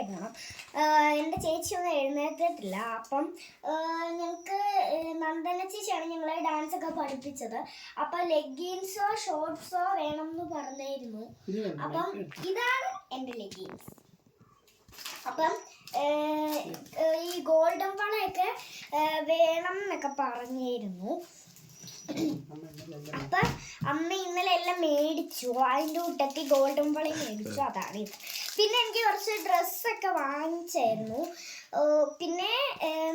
ഡാൻസിനൊക്കെ പോകണം എന്റെ ചേച്ചി ഒന്നും എഴുന്നേറ്റിട്ടില്ല. അപ്പം ഞങ്ങൾക്ക് നന്ദന ചേച്ചിയാണ് ഞങ്ങളെ ഡാൻസ് ഒക്കെ പഠിപ്പിച്ചത്. അപ്പം ലെഗിൻസോ ഷോർട്ട്സോ വേണം എന്ന് പറഞ്ഞായിരുന്നു. അപ്പം ഇതാണ് എന്റെ ലെഗിൻസ് അപ്പം ഈ ഗോൾഡൻ വളയൊക്കെ വേണം എന്നൊക്കെ പറഞ്ഞിരുന്നു അപ്പൊ അമ്മ ഇന്നലെ എല്ലാം മേടിച്ചു. അതിന്റെ കൂട്ടത്തിൽ ഗോൾഡൻ വളി മേടിച്ചു. അതാണ് പിന്നെ എനിക്ക് കുറച്ച് ഡ്രസ്സൊക്കെ വാങ്ങിച്ചായിരുന്നു. പിന്നെ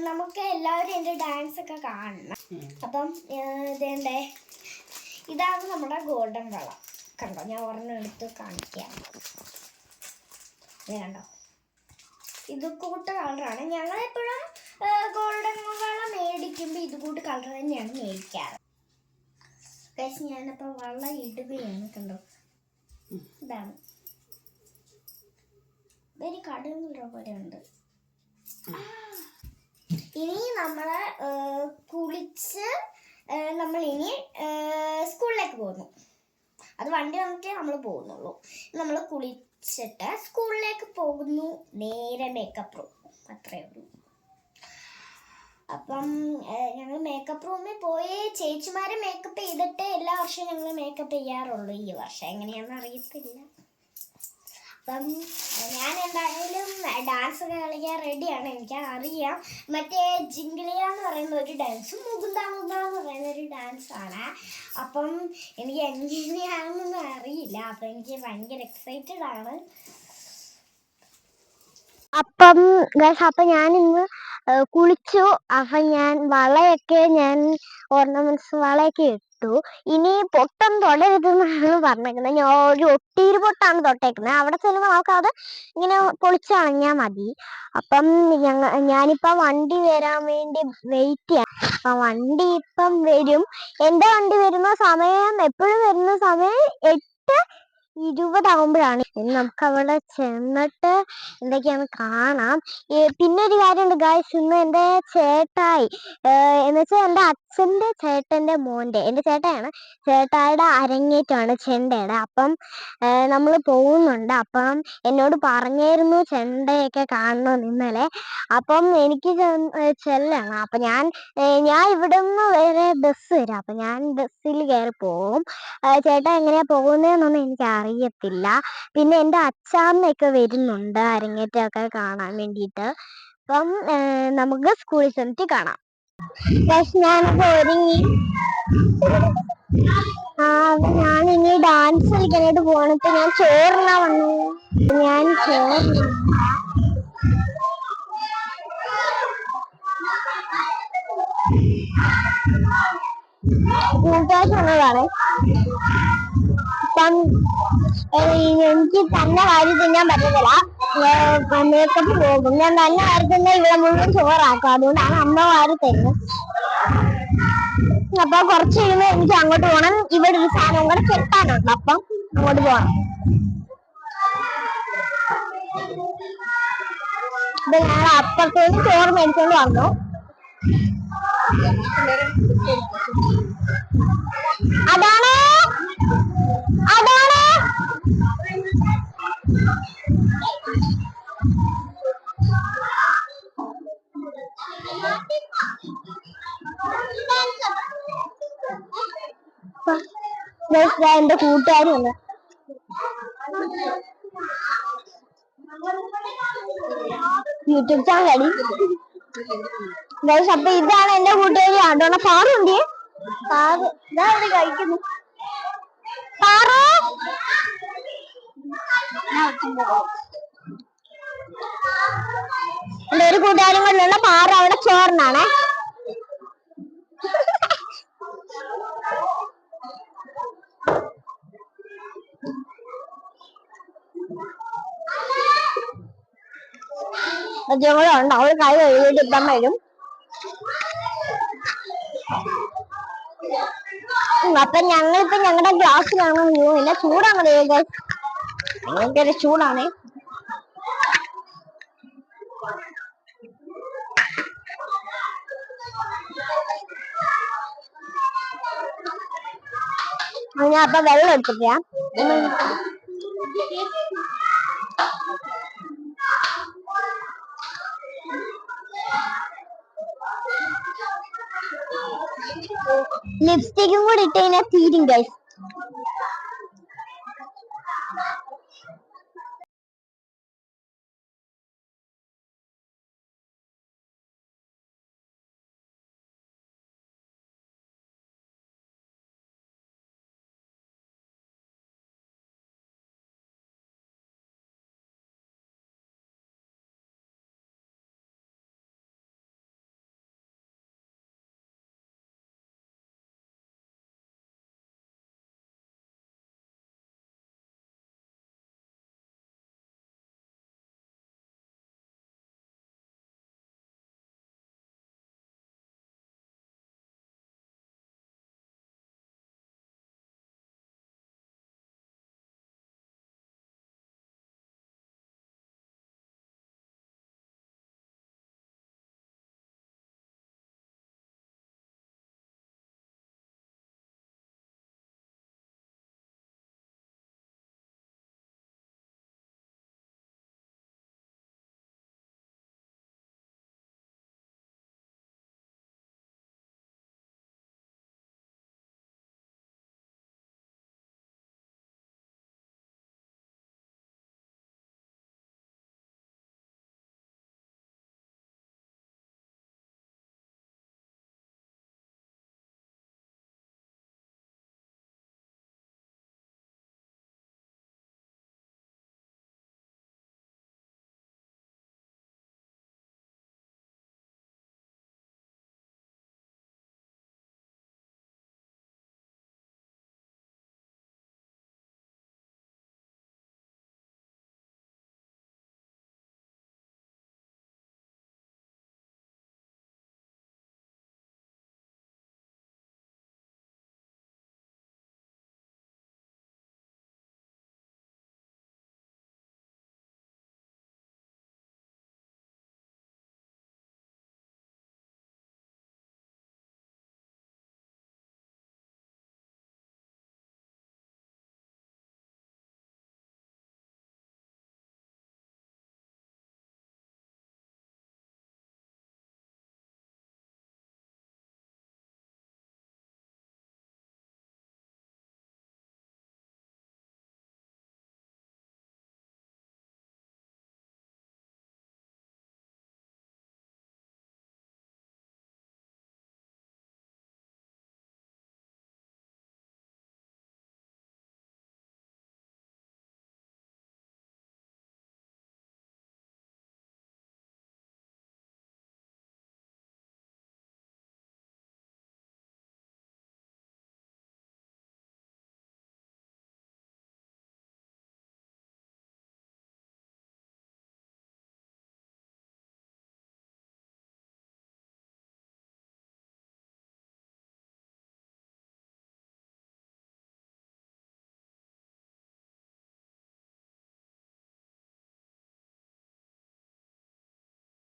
നമുക്ക് എല്ലാവരും എന്റെ ഡാൻസ് ഒക്കെ കാണണം. അപ്പം ഇതേണ്ടേ ഇതാണ് നമ്മുടെ ഗോൾഡൻ വള. കണ്ടോ? ഞാൻ ഒരെണ്ണം എടുത്ത് കാണിക്കാം. കണ്ടോ? ഇത് കൂട്ട് കളറാണ്. ഞങ്ങളെപ്പോഴും ഗോൾഡൻ വള മേടിക്കുമ്പോൾ ഇത് കൂട്ട് കളർ തന്നെയാണ് മേടിക്കാറ്. പക്ഷെ ഞാനപ്പോൾ വള്ള ഇടുകയാണ് കണ്ടോ ഇതാണ്. ഇതൊരു കടുങ്ങുള്ള പോലെ ഉണ്ട്. ഇനി നമ്മൾ കുളിച്ച് നമ്മൾ ഇനി സ്കൂളിലേക്ക് പോകുന്നു. അത് വണ്ടി വന്നിട്ടേ നമ്മൾ പോകുന്നുള്ളൂ. നമ്മൾ കുളിച്ചിട്ട് സ്കൂളിലേക്ക് പോകുന്നു. നേരെ മേക്കപ്പ് റൂം അത്രേ ഉള്ളൂ. അപ്പം ഞങ്ങൾ മേക്കപ്പ് റൂമിൽ പോയി ചേച്ചിമാരെ മേക്കപ്പ് ചെയ്തിട്ട് എല്ലാ വർഷവും ഞങ്ങൾ മേക്കപ്പ് ചെയ്യാറുള്ളൂ. ഈ വർഷം എങ്ങനെയാണെന്ന് അറിയത്തില്ല. അപ്പം ഞാൻ എന്തായാലും ഡാൻസ് ഒക്കെ കളിക്കാൻ റെഡിയാണ് എനിക്ക് അറിയാം മറ്റേ ജിംഗ്ലിയ എന്ന് പറയുന്ന ഒരു ഡാൻസും മുകുന്ദ മുകുന്ദ എന്ന് പറയുന്ന ഒരു ഡാൻസാണ് അപ്പം എനിക്ക് എങ്ങനെയാണെന്നൊന്നും അറിയില്ല. അപ്പം എനിക്ക് ഭയങ്കര എക്സൈറ്റഡ് ആണ്. അപ്പം അപ്പം ഞാൻ ഇന്ന് കുളിച്ചു. അപ്പൊ ഞാൻ വളയൊക്കെ ഞാൻ ഓർണമെന്റ്സ് വളയൊക്കെ ഇട്ടു. ഇനി പൊട്ടം തൊടരുതെന്നാണ് പറഞ്ഞേക്കുന്നത് ഞാൻ ഒരു ഒട്ടീര് പൊട്ടാണ് തൊട്ടേക്കുന്നത് അവിടെ ചെല്ലുമ്പോൾ നമുക്ക് അത് ഇങ്ങനെ പൊളിച്ചു കളഞ്ഞാൽ മതി. അപ്പം ഞങ്ങ ഞാനിപ്പോ വണ്ടി വരാൻ വേണ്ടി വെയിറ്റ് ചെയ്യാം. അപ്പൊ വണ്ടി ഇപ്പം വരും. എന്റെ വണ്ടി വരുന്ന സമയം എപ്പോഴും വരുന്ന സമയം എട്ട് ഇരുപതാകുമ്പോഴാണ് ഇനി നമുക്ക് അവിടെ ചെന്നിട്ട് എന്തൊക്കെയാണ് കാണാം. പിന്നെ ഒരു കാര്യമുണ്ട് ഗായ്സ് ഇന്ന് എന്റെ ചേട്ടായി എന്ന് വെച്ചാൽ എന്റെ അച്ഛന്റെ ചേട്ടന്റെ മോന്റെ എന്റെ ചേട്ടായാണ്. ചേട്ടായുടെ അരങ്ങേറ്റമാണ് ചെണ്ടയുടെ. അപ്പം നമ്മൾ പോകുന്നുണ്ട്. അപ്പം എന്നോട് പറഞ്ഞായിരുന്നു ചെണ്ടയൊക്കെ കാണണം ഇന്നലെ. അപ്പം എനിക്ക് ചെല്ലണം. അപ്പം ഞാൻ ഞാൻ ഇവിടെ നിന്ന് വരെ ബസ് വരാം. അപ്പം ഞാൻ ബസ്സിൽ കയറി പോകും ചേട്ടാ എങ്ങനെയാണ് പോകുന്നതെന്നൊന്നും എനിക്ക് അറിയത്തില്ല. പിന്നെ എന്റെ അച്ചാമ്മയൊക്കെ വരുന്നുണ്ട് അരങ്ങേറ്റമൊക്കെ കാണാൻ വേണ്ടിയിട്ട്. അപ്പം നമുക്ക് സ്കൂളിൽ ചെന്നിട്ട് കാണാം. ഞാനിപ്പോ ഒരുങ്ങി. ആ ഞാൻ ഇനി ഡാൻസ് കളിക്കാനായിട്ട് ഇപ്പൊ ഞാൻ ചോറിന വന്നു. ഞാൻ ചോറിന. കൂട്ടുകാർ വന്നതാണ് എനിക്ക് തന്നെ വാരി തിന്നാൻ പറ്റത്തില്ല മേക്കപ്പ് പോകും ഞാൻ തന്നെ വാരി തന്നെ ഇവിടെ മുഴുവൻ ചോറാക്കും. അതുകൊണ്ടാണ് അമ്മ വാരി തരുന്നത്. അപ്പൊ കുറച്ച് കഴിയുമ്പോ എനിക്ക് അങ്ങോട്ട് പോകണം ഇവിടെ ഒരു സാധനം കൂടെ കെട്ടാനുണ്ട് അപ്പം അങ്ങോട്ട് പോകണം അപ്പൊ ഞാൻ അപ്പുറത്തേക്ക് ചോറ് മേടിച്ചോണ്ട് വന്നു. അതാണ് എന്റെ കൂട്ടുകാരും യൂട്യൂബ് ചാനലി അപ്പൊ ഇതാണ് എന്റെ കൂട്ടുകാരി. അതുകൊണ്ട് പാറുണ്ട് കഴിക്കുന്നു. പാറു? എന്റെ ഒരു കൂട്ടുകാരും കൊണ്ടുള്ള പാറ അവിടെ ചോറിനാണ്. കൂടെ ഉണ്ട് അവൾ കൈ കഴുകിയിട്ട് ഇപ്പം വരും. അപ്പൊ ഞങ്ങളിപ്പോ ഞങ്ങളുടെ ഗ്ലാസ്സിലാണ് വീഴുന്നില്ല ചൂടാണ് ചൂടാണോ. ഭയങ്കര ചൂടാണ്. ഞാൻ അപ്പൊ വെള്ളം എടുത്തിട്ടില്ല. ലിപ്സ്റ്റിക്കും കൂടി ഇട്ട് കഴിഞ്ഞാൽ തീരും ഗൈസ്